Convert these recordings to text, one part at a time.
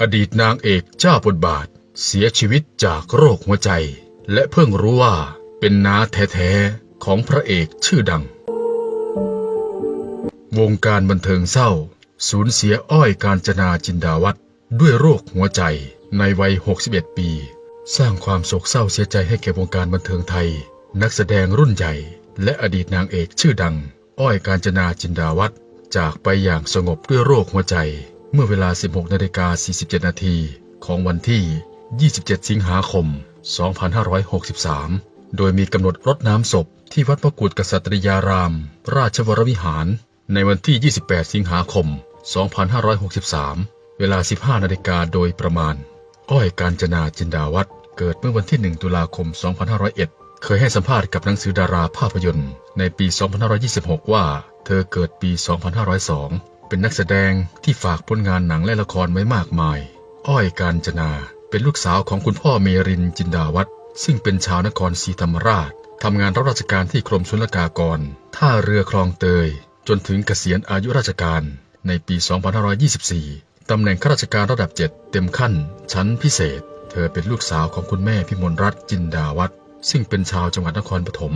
อดีตนางเอกเจ้าบทบาท เสียชีวิตจากโรคหัวใจ และเพิ่งรู้ว่าเป็นน้าแท้ๆ ของพระเอกชื่อดัง วงการบันเทิงเศร้า สูญเสียอ้อยการจนาจินดาวัฒน์ด้วยโรคหัวใจในวัย 61 ปี สร้างความโศกเศร้าเสียใจให้แก่วงการบันเทิงไทย นักแสดงรุ่นใหญ่ และอดีตนางเอกชื่อดัง อ้อยการจนาจินดาวัฒน์จากไปอย่างสงบด้วยโรคหัวใจ เมื่อเวลา 16นาฬิกา47นาทีของวันที่ 27 สิงหาคม 2563 โดยมีกำหนดรดน้ำศพที่วัดพระกุฎกษัตริยาราม ราชวรวิหาร ในวันที่ 28 สิงหาคม 2563 เวลา 15นาฬิกาโดยประมาณ อ้อยการจนาจินดาวัฒน์เกิดเมื่อวันที่ 1 ตุลาคม 2501 เคยให้สัมภาษณ์กับหนังสือดาราภาพยนตร์ ในปี 2526 ว่า เธอเกิดปี 2502 เป็นนักแสดงที่ฝากผลงานหนังและละครไว้มากมาย อ้อยการจนาเป็นลูกสาวของคุณพ่อเมรินจินดาวัฒน์ซึ่งเป็นชาวนครศรีธรรมราชทำงานรับราชการที่กรมศุลกากร ท่าเรือคลองเตย จนถึงเกษียณอายุราชการในปี 2524 ตำแหน่งข้าราชการระดับ7เต็มขั้น ชั้นพิเศษ เธอเป็นลูกสาวของคุณแม่พิมลรัตน์จินดาวัฒน์ซึ่งเป็นชาวจังหวัดนครปฐม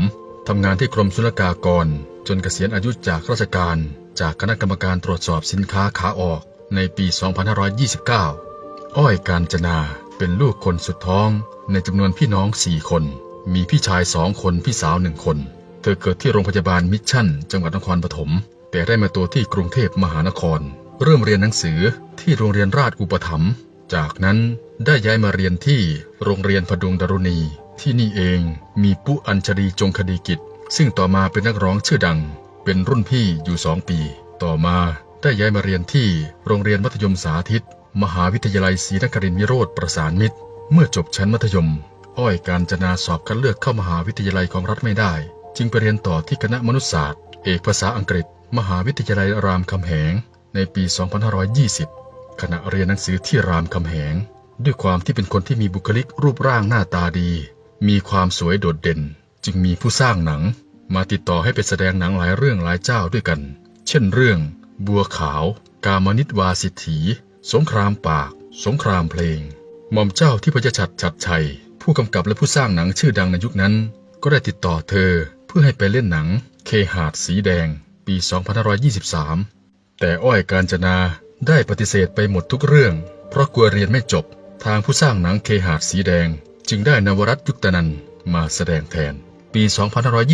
ทำงานที่กรมศุลกากร จนเกษียณอายุจากราชการ จากคณะกรรมการตรวจสอบสินค้าขาออกในปี 2529 อ้อยการจนาเป็นลูกคนสุดท้องในจำนวนพี่น้องสี่คน มีพี่ชายสองคนพี่สาวหนึ่งคน เธอเกิดที่โรงพยาบาลมิชชั่น จังหวัดนครปฐมแต่ได้มาตัวที่กรุงเทพมหานคร เริ่มเรียนหนังสือที่โรงเรียนราชอุปถัมภ์จากนั้นได้ย้ายมาเรียนที่โรงเรียนพดุงดารุณี ที่นี่เองมีปุอัญชลีจงคดีกิจ ซึ่งต่อมาเป็นนักร้องชื่อดัง เป็นรุ่นพี่อยู่สองปี ต่อมาได้ย้ายมาเรียนที่โรงเรียนมัธยมสาธิต มหาวิทยาลัยศรีนครินทรวิโรธประสานมิตร เมื่อจบชั้นมัธยม อ้อยการจนาสอบคัดเลือกเข้ามหาวิทยาลัยของรัฐไม่ได้ จึงไปเรียนต่อที่คณะมนุษยศาสตร์ เอกภาษาอังกฤษ มหาวิทยาลัยรามคำแหง ในปี 2520 ขณะเรียนหนังสือที่รามคำแหง ด้วยความที่เป็นคนที่มีบุคลิกรูปร่างหน้าตาดี มีความสวยโดดเด่น จึงมีผู้สร้างหนัง มาติดต่อให้ไปแสดงหนังหลายเรื่องหลายเจ้าด้วยกัน เช่นเรื่อง บัวขาว กามนิตวาสิทธี สงครามปาก สงครามเพลง หม่อมเจ้าที่พระชัดชัดชัย ผู้กำกับและผู้สร้างหนังชื่อดังในยุคนั้น ก็ได้ติดต่อเธอเพื่อให้ไปเล่นหนังเคหาดสีแดง ปี 2523 แต่อ้อยการจนาได้ปฏิเสธไปหมดทุกเรื่อง เพราะกลัวเรียนไม่จบ ทางผู้สร้างหนังเคหาดสีแดง จึงได้นวรัตยุคตนันมาแสดงแทน ปี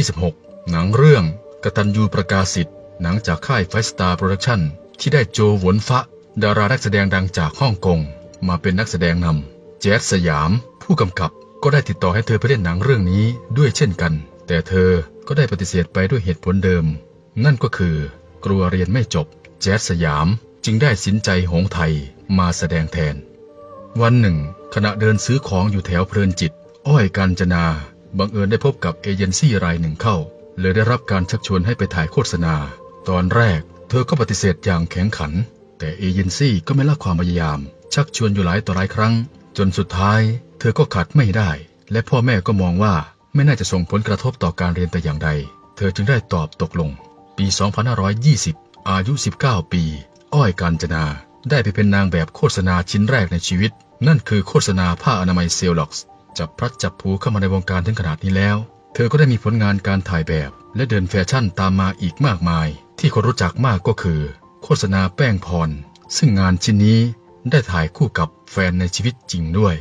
2526 หนังเรื่องกตัญญูประกาศิษย์หนังจากค่ายไฟสตาร์โปรดักชั่นที่ได้โจหวนฟะ ดารานักแสดงดังจากฮ่องกง มาเป็นนักแสดงนำแจ๊สสยาม ผู้กำกับก็ได้ติดต่อให้เธอไปเล่นหนังเรื่องนี้ด้วยเช่นกัน แต่เธอก็ได้ปฏิเสธไปด้วยเหตุผลเดิม นั่นก็คือกลัวเรียนไม่จบ แจ๊สสยามจึงได้สินใจหงไทยมาแสดงแทน วันหนึ่ง ขณะเดินซื้อของอยู่แถวเพลินจิต อ้อยการจนาบังเอิญได้พบกับเอเจนซี่รายหนึ่งเข้า เลยได้รับการชักชวนให้ไปถ่ายโฆษณา ตอนแรก เธอก็ปฏิเสธอย่างแข็งขัน แต่เอเจนซี่ก็ไม่ละความพยายาม ชักชวนอยู่หลายต่อหลายครั้ง จนสุดท้าย เธอก็ขัดไม่ได้ และพ่อแม่ก็มองว่าไม่น่าจะส่งผลกระทบต่อการเรียนแต่อย่างใด เธอจึงได้ตอบตกลง ปี 2520 อายุ 19 ปี อ้อยการจนา ได้ไปเป็นนางแบบโฆษณาชิ้นแรกในชีวิต นั่นคือโฆษณาผ้าอนามัยเซลล็อกซ์จับพลัดจับผูเข้ามาในวงการถึงขนาดนี้แล้ว เธอก็ได้มีผลงานการถ่ายแบบ และเดินแฟชั่นตามมาอีกมากมาย ที่คนรู้จักมากก็คือ โฆษณาแป้งพร ซึ่งงานชิ้นนี้ได้ถ่ายคู่กับแฟนในชีวิตจริงด้วย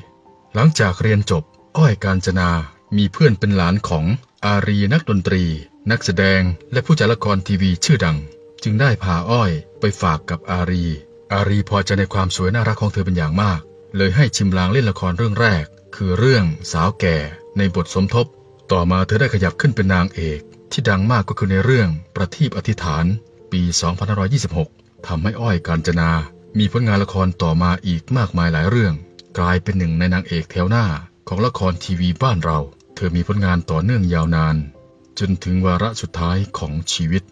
หลังจากเรียนจบ อ้อยการจนา มีเพื่อนเป็นหลานของอารีนักดนตรี นักแสดง และผู้จัดละครทีวีชื่อดัง จึงได้พาอ้อยไปฝากกับอารี อารีพอใจในความสวยน่ารักของเธอเป็นอย่างมาก เลยให้ชิมลางเล่นละครเรื่องแรก คือเรื่องสาวแก่ ในบทสมทบ ต่อมาเธอได้ขยับขึ้นเป็นนางเอก ที่ดังมากก็คือในเรื่องประทีปอธิษฐาน ปี2526ทำให้อ้อยการจนา มีผลงานละครต่อมาอีกมากมายหลายเรื่อง กลายเป็นหนึ่งในนางเอกแถวหน้าของละครทีวีบ้านเรา เธอมีผลงานต่อเนื่องยาวนาน จนถึงวาระสุดท้ายของชีวิต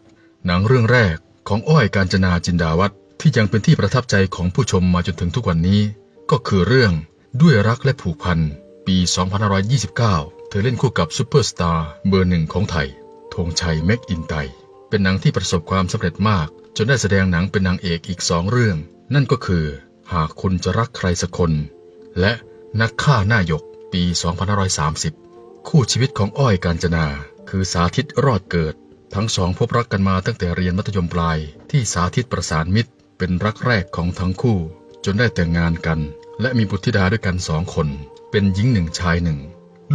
หนังเรื่องแรกของอ้อยการจนาจินดาวัฒน์ที่ยังเป็นที่ประทับใจของผู้ชมมาจนถึงทุกวันนี้ ก็คือเรื่องด้วยรักและผูกพัน ปี 2529 เธอเล่นคู่กับซูเปอร์สตาร์เบอร์หนึ่งของไทยธงชัยแม็กอินไต เป็นหนังที่ประสบความสำเร็จมาก จนได้แสดงหนังเป็นนางเอกอีกสองเรื่อง นั่นก็คือ หากคุณจะรักใครสักคน และนักฆ่าหน้าหยกปี 2530 คู่ชีวิตของอ้อยกาญจนา คือสาธิตรอดเกิด ทั้งสองพบรักกันมาตั้งแต่เรียนมัธยมปลายที่สาธิตประสานมิตร เป็นรักแรกของทั้งคู่ จนได้แต่งงานกัน และมีบุตรธิดาด้วยกันสองคน เป็นหญิงหนึ่งชายหนึ่ง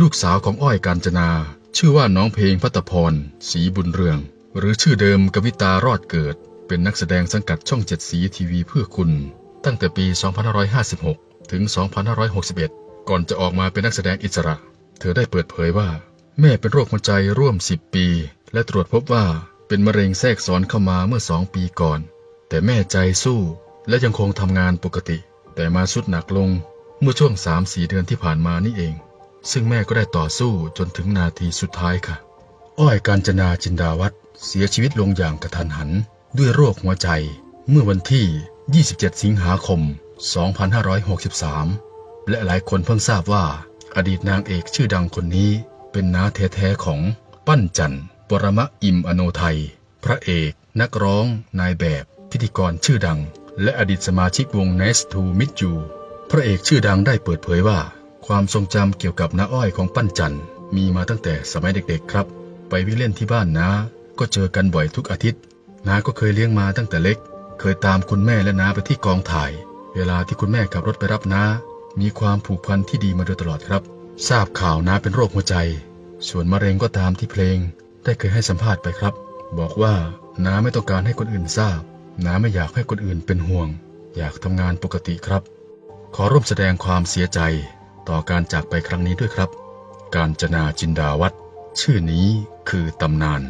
ลูกสาวของอ้อยกาญจนา ชื่อว่าน้องเพลงพัตพรศรีบุญเรือง หรือชื่อเดิมกวิตารอดเกิด เป็นนักแสดงสังกัดช่องเจ็ดสีทีวีเพื่อคุณ ตั้งแต่ปี 2556 ถึง 2561 ก่อนจะออกมาเป็นนักแสดงอิสระ เธอได้เปิดเผยว่า แม่เป็นโรคหัวใจร่วม 10 ปี และตรวจพบว่าเป็นมะเร็งแทรกซ้อนเข้ามาเมื่อ2ปีก่อน แต่แม่ใจสู้และยังคงทำงานปกติ แต่มาสุดหนักลงเมื่อช่วง3-4เดือนที่ผ่านมานี่เอง ซึ่งแม่ก็ได้ต่อสู้จนถึงนาทีสุดท้ายค่ะ อ้อยกาญจนาจินดาวัฒน์เสียชีวิตลงอย่างกระทันหัน ด้วยโรคหัวใจ เมื่อวันที่ 27 สิงหาคม 2563 และหลายคนเพิ่งทราบว่าอดีตนางเอกชื่อดังคนนี้ เป็นน้าแท้ๆของปั้นจันทร์ปรมะอิมอโนไทย พระเอก นักร้อง นายแบบ พิธีกรชื่อดัง และอดีตสมาชิกวง n e s to Meet You พระเอกชื่อดังได้เปิดเผยว่า ความทรงจำเกี่ยวกับน้าอ้อยของปั้นจันทร์มีมาตั้งแต่สมัยเด็กๆครับ ไปวิ่งเล่นที่บ้านน้าก็เจอกันบ่อยทุกอาทิตย์น้าก็เคยเลี้ยงมาตั้งแต่เล็ก เคยตามคุณแม่และน้าไปที่กองถ่าย เวลาที่คุณแม่ขับรถไปรับน้ามีความผูกพันที่ดีมาโดยตลอดครับ ทราบข่าวน้าเป็นโรคหัวใจ ส่วนมะเร็งก็ตามที่เพลง ได้เคยให้สัมภาษณ์ไปครับ บอกว่าน้าไม่ต้องการให้คนอื่นทราบน้าไม่อยากให้คนอื่นเป็นห่วง อยากทำงานปกติครับ ขอร่วมแสดงความเสียใจต่อการจากไปครั้งนี้ด้วยครับ การจนาจินดาวัตรชื่อนี้คือตำนาน